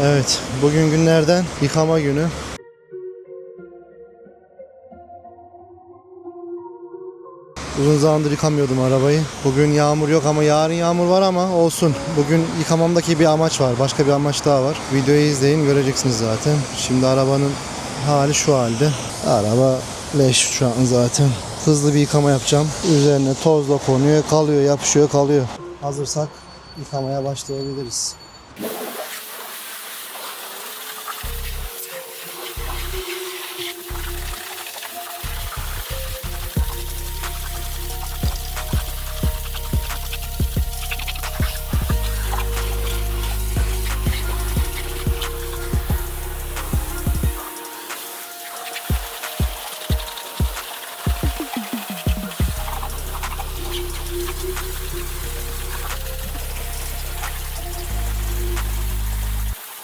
Evet, bugün günlerden yıkama günü. Uzun zamandır yıkamıyordum arabayı. Bugün yağmur yok ama yarın yağmur var ama olsun. Bugün yıkamamdaki bir amaç var. Başka bir amaç daha var. Videoyu izleyin göreceksiniz zaten. Şimdi arabanın hali şu halde. Araba leş şu an zaten. Hızlı bir yıkama yapacağım. Üzerine tozla konuyor, kalıyor, yapışıyor, kalıyor. Hazırsak yıkamaya başlayabiliriz.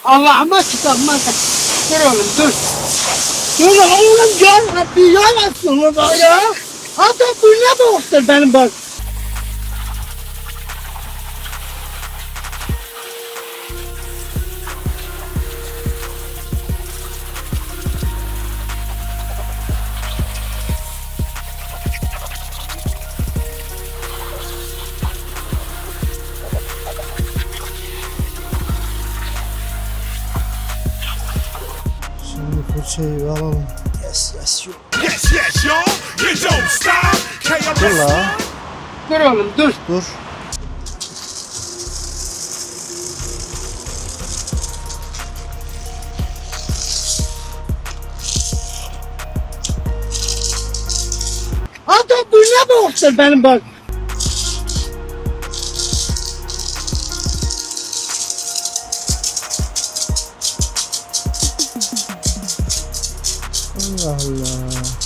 Allah'ıma çıkarmaz. Dur oğlum dur. Dur oğlum gel. Bir yanasın orada ya. Hatta bu ne boğuktur benim bak. Bir alalım. Yes yes yo. Yes, yes, y'all. You don't stop. Dur la. Dur oğlum dur. Dur. Hatta bu ne boğuktur benim bak. Allah.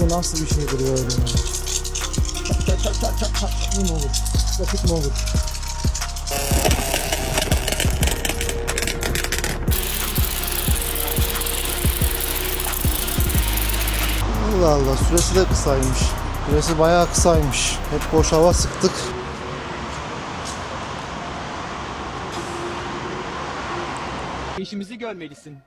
Bu nasıl bir şeydir böyle? Tak tak tak tak tak tak. Mu olur? Pratik mi olur? Allah Allah süresi de kısaymış. Süresi bayağı kısaymış. Hep boş hava sıktık. İşimizi görmelisin.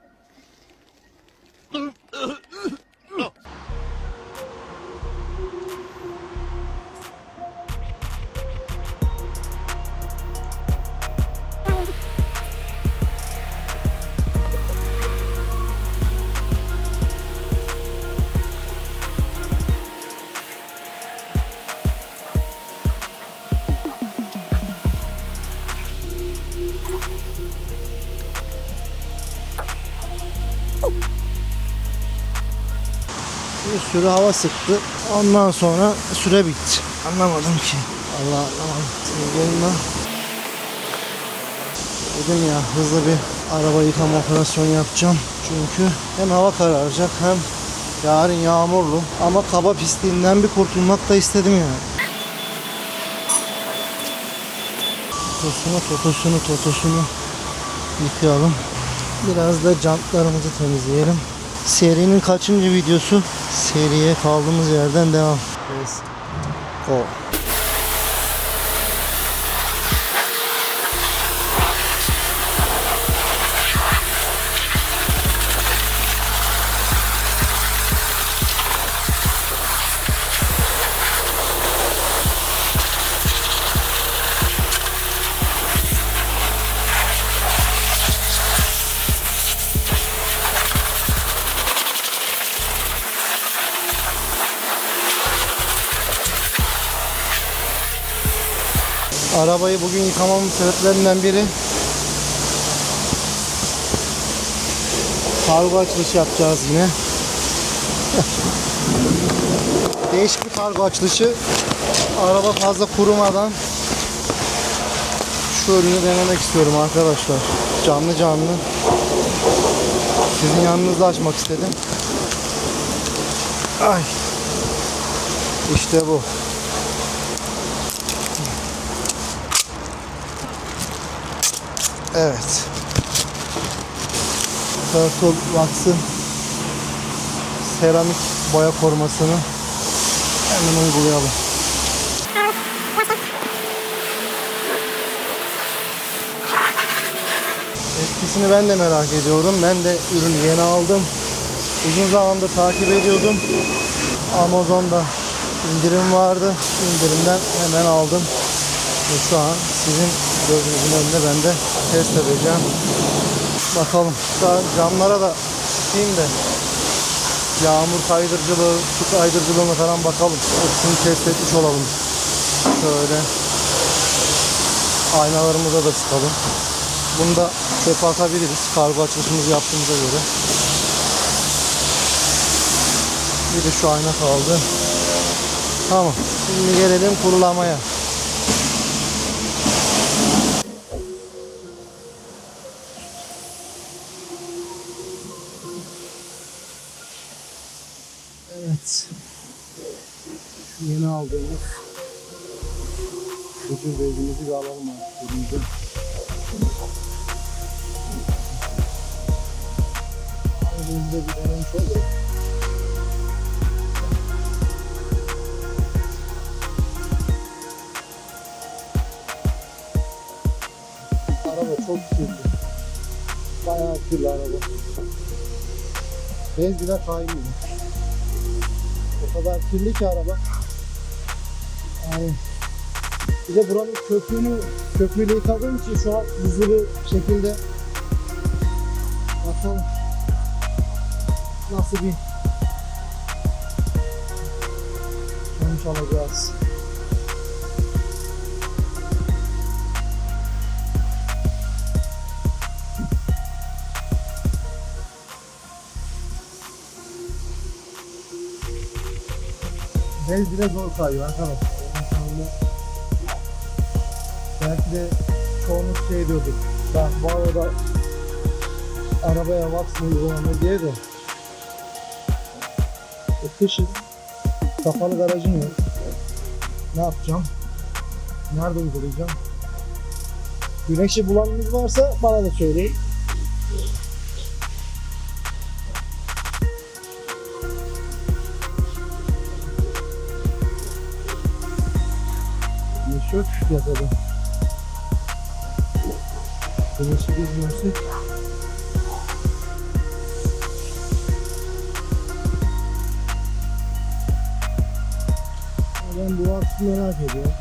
Bir sürü hava sıktı. Ondan sonra süre bitti. Anlamadım ki. Allah anlamadım. Gelin lan. Dedim ya hızlı bir araba yıkama operasyonu yapacağım. Çünkü hem hava kararacak hem yarın yağmurlu. Ama kaba pisliğinden bir kurtulmak da istedim yani. Totosunu totosunu totosunu yıkayalım. Biraz da jantlarımızı temizleyelim. Serinin kaçıncı videosu? Seriye kaldığımız yerden devam. Let's go. Arabayı bugün yıkamamın sebeplerinden biri kargo açılışı yapacağız yine. Değişik bir kargo açılışı. Araba fazla kurumadan şu ürünü denemek istiyorum arkadaşlar. Canlı canlı. Sizin yanınızda açmak istedim. Ay. İşte bu. Evet. Turtle Wax'ın seramik boya korumasını hemen uygulayalım. Etkisini ben de merak ediyorum. Ben de ürünü yeni aldım. Uzun zamandır takip ediyordum. Amazon'da indirim vardı. İndirimden hemen aldım. Ve şu an sizin gözünüzün önünde ben de test edeceğim. Bakalım. An camlara da çıkayım da yağmur kaydırıcılığı, su kaydırıcılığına falan bakalım. Hepsini test etmiş olalım. Şöyle aynalarımıza da sıkalım. Bunu da çöpe. Kargo açılışımızı yaptığımıza göre. Bir de şu ayna kaldı. Tamam. Şimdi gelelim kurulamaya. Evet. Yeni aldığımız bütün bezimizi bir alalım artık elimize. Bir denemiş olduk. Araba çok kirli. Bayağı kirli araba. Bez kaymıyor. O kadar kirli ki araba. Yani bir de buranın köpüğünü köpüğüyle yıkadığım için şu an hızlı bir şekilde bakalım nasıl bir sonuç alacağız. Bez bile zor kayıyor arkadaşlar. Belki de çoğunuz şey diyordur. Ben bu arada arabaya wax mı uygulanır diye de e, kışın kapalı garajım yok. Ne yapacağım? Nerede uygulayacağım? Güneşi bulanınız varsa bana da söyleyin. Yok piyasada. Güneşi görsek Ben bu aksi merak ediyorum.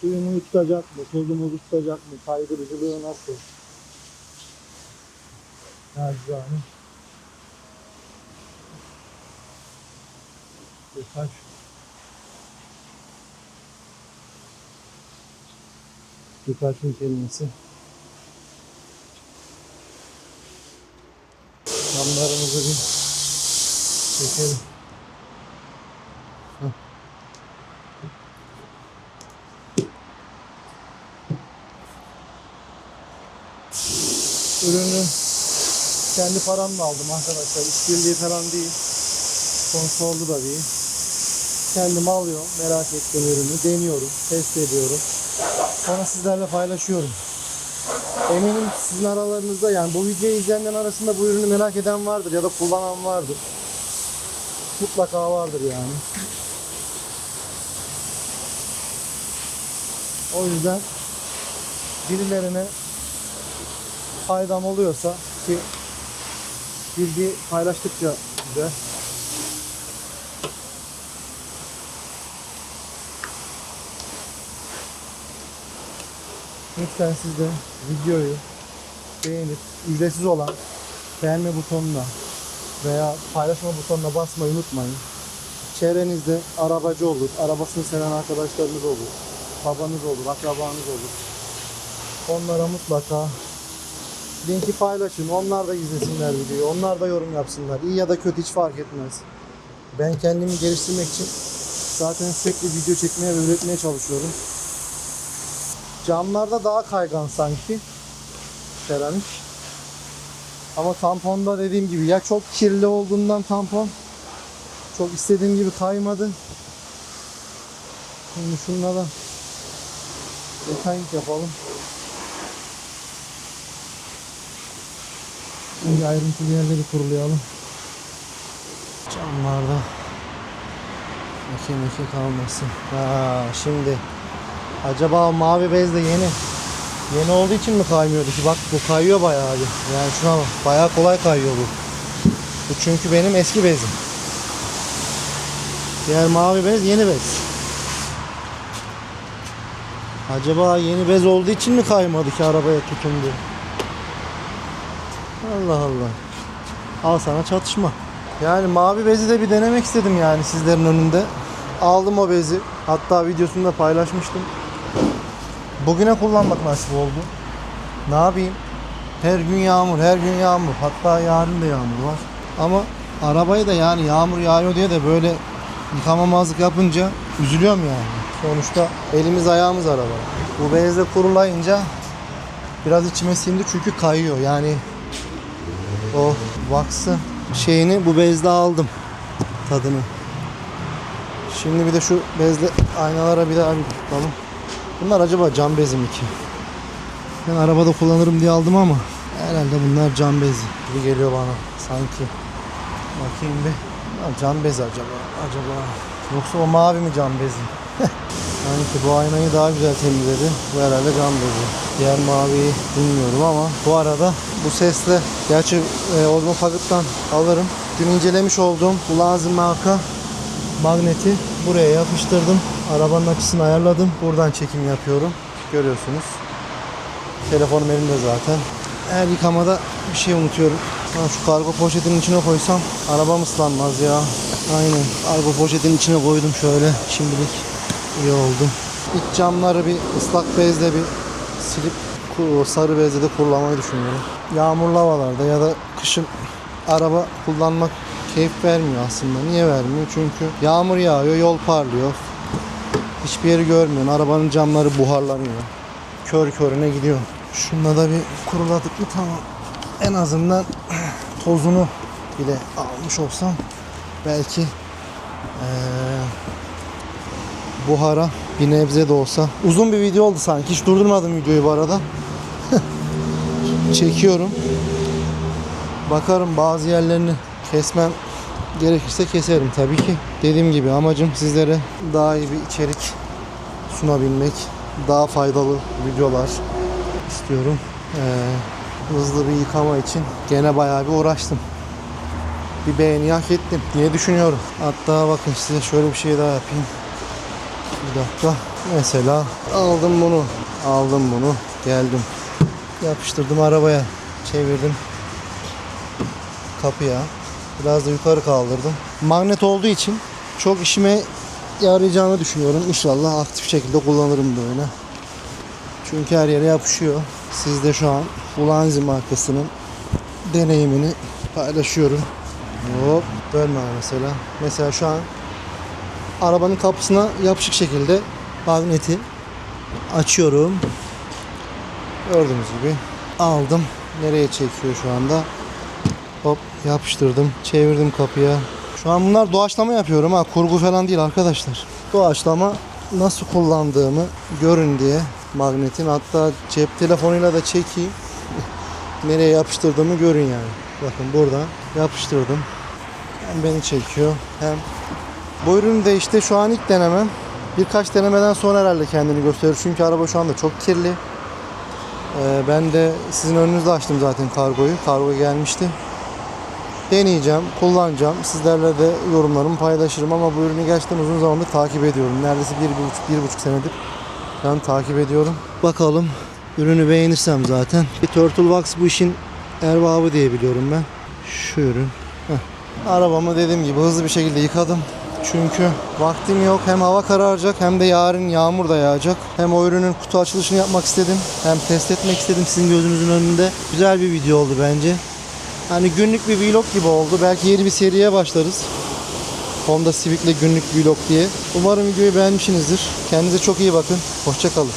Suyunu tutacak mı, tozunu tutacak mı, kaydırıcılığı nasıl? Nacizane. Birkaç birkaç gün kelimesi. Camlarımızı bir çekelim. Heh. Ürünü kendi paramla aldım arkadaşlar. İşbirliği falan değil. Sponsorlu da değil. Kendim alıyorum. Merak ettiğim ürünü deniyorum. Test ediyorum. Sonra sizlerle paylaşıyorum. Eminim sizin aralarınızda yani bu videoyu izleyenlerin arasında bu ürünü merak eden vardır ya da kullanan vardır. Mutlaka vardır yani. O yüzden birilerine faydam oluyorsa ki bilgi paylaştıkça güzel. Lütfen siz de videoyu beğenip ücretsiz olan beğenme butonuna veya paylaşma butonuna basmayı unutmayın. Çevrenizde arabacı olur, arabasını seven arkadaşlarınız olur, babanız olur, akrabanız olur. Onlara mutlaka linki paylaşın. Onlar da izlesinler videoyu. Onlar da yorum yapsınlar. İyi ya da kötü hiç fark etmez. Ben kendimi geliştirmek için zaten sürekli video çekmeye ve üretmeye çalışıyorum. Camlarda daha kaygan sanki. Seramik. Ama tamponda dediğim gibi ya çok kirli olduğundan tampon çok istediğim gibi kaymadı. Şimdi şununla da detaylık yapalım. Şimdi ayrıntılı yerleri kurulayalım. Cam Camlarda leke meke kalmasın. Ha, şimdi acaba mavi bez de yeni yeni olduğu için mi kaymıyordu ki? Bak bu kayıyor bayağı abi. Yani şuna bak. Bayağı kolay kayıyor bu. Bu çünkü benim eski bezim. Diğer mavi bez yeni bez. Acaba yeni bez olduğu için mi kaymadı ki arabaya tutundu? Allah Allah. Al sana çatışma. Yani mavi bezi de bir denemek istedim yani sizlerin önünde. Aldım o bezi. Hatta videosunu da paylaşmıştım. Bugüne kullanmak nasip oldu. Ne yapayım? Her gün yağmur, her gün yağmur. Hatta yarın da yağmur var. Ama arabayı da yani yağmur yağıyor diye de böyle yıkamamazlık yapınca üzülüyorum yani. Sonuçta elimiz ayağımız araba. Bu bezle kurulayınca biraz içime sindi çünkü kayıyor. Yani o wax'ı şeyini bu bezle aldım tadını. Şimdi bir de şu bezle aynalara bir daha bir bakalım. Bunlar acaba cam bezi mi ki? Ben arabada kullanırım diye aldım ama herhalde bunlar cam bezi gibi geliyor bana sanki. Bakayım bir. Bunlar cam bezi acaba? Acaba yoksa o mavi mi cam bezi? Sanki bu aynayı daha güzel temizledi. Bu herhalde cam bezi. Diğer maviyi bilmiyorum ama bu arada bu sesle gerçi e, Ozmo Pocket'tan alırım. Dün incelemiş olduğum bu lazım marka magneti buraya yapıştırdım. Arabanın açısını ayarladım. Buradan çekim yapıyorum. Görüyorsunuz. Telefonum elimde zaten. Her yıkamada bir şey unutuyorum. Ha, şu kargo poşetinin içine koysam arabam ıslanmaz ya. Aynen. Kargo poşetinin içine koydum şöyle. Şimdilik iyi oldum. İç camları bir ıslak bezle bir silip sarı bezle de kurulamayı düşünüyorum. Yağmurlu havalarda ya da kışın araba kullanmak keyif vermiyor aslında. Niye vermiyor? Çünkü yağmur yağıyor, yol parlıyor. Hiçbir yeri görmüyorsun. Arabanın camları buharlanıyor. Kör körüne gidiyor. Şununla da bir kuruladık mı tamam. En azından tozunu bile almış olsam belki eee, buhara bir nebze de olsa. Uzun bir video oldu sanki. Hiç durdurmadım videoyu bu arada. Çekiyorum. Bakarım bazı yerlerini kesmem gerekirse keserim tabii ki. Dediğim gibi amacım sizlere daha iyi bir içerik sunabilmek, daha faydalı videolar istiyorum. Ee, hızlı bir yıkama için gene bayağı bir uğraştım. Bir beğeni hak ettim diye düşünüyorum. Hatta bakın size şöyle bir şey daha yapayım. Bir dakika. Mesela aldım bunu. Aldım bunu. Geldim. Yapıştırdım arabaya. Çevirdim. Kapıya. Biraz da yukarı kaldırdım. Magnet olduğu için çok işime yarayacağını düşünüyorum. İnşallah aktif şekilde kullanırım böyle. Çünkü her yere yapışıyor. Siz de şu an Ulanzi markasının deneyimini paylaşıyorum. Hop bölme mesela. Mesela şu an arabanın kapısına yapışık şekilde magneti açıyorum. Gördüğünüz gibi aldım. Nereye çekiyor şu anda? Hop yapıştırdım. Çevirdim kapıya. Şu an bunlar doğaçlama yapıyorum ha. Kurgu falan değil arkadaşlar. Doğaçlama nasıl kullandığımı görün diye magnetin. Hatta cep telefonuyla da çekeyim. Nereye yapıştırdığımı görün yani. Bakın burada yapıştırdım. Hem beni çekiyor hem bu ürünü de işte şu an ilk denemem. Birkaç denemeden sonra herhalde kendini gösterir. Çünkü araba şu anda çok kirli. Ee, ben de sizin önünüzde açtım zaten kargoyu. Kargo gelmişti. Deneyeceğim, kullanacağım. Sizlerle de yorumlarımı paylaşırım ama bu ürünü gerçekten uzun zamandır takip ediyorum. Neredeyse bir, bir buçuk, bir buçuk senedir ben takip ediyorum. Bakalım ürünü beğenirsem zaten. Bir Turtle Wax bu işin erbabı diye biliyorum ben. Şu ürün. Heh. Arabamı dediğim gibi hızlı bir şekilde yıkadım. Çünkü vaktim yok. Hem hava kararacak hem de yarın yağmur da yağacak. Hem o ürünün kutu açılışını yapmak istedim. Hem test etmek istedim sizin gözünüzün önünde. Güzel bir video oldu bence. Hani günlük bir vlog gibi oldu. Belki yeni bir seriye başlarız. Honda Civic'le günlük vlog diye. Umarım videoyu beğenmişsinizdir. Kendinize çok iyi bakın. Hoşçakalın.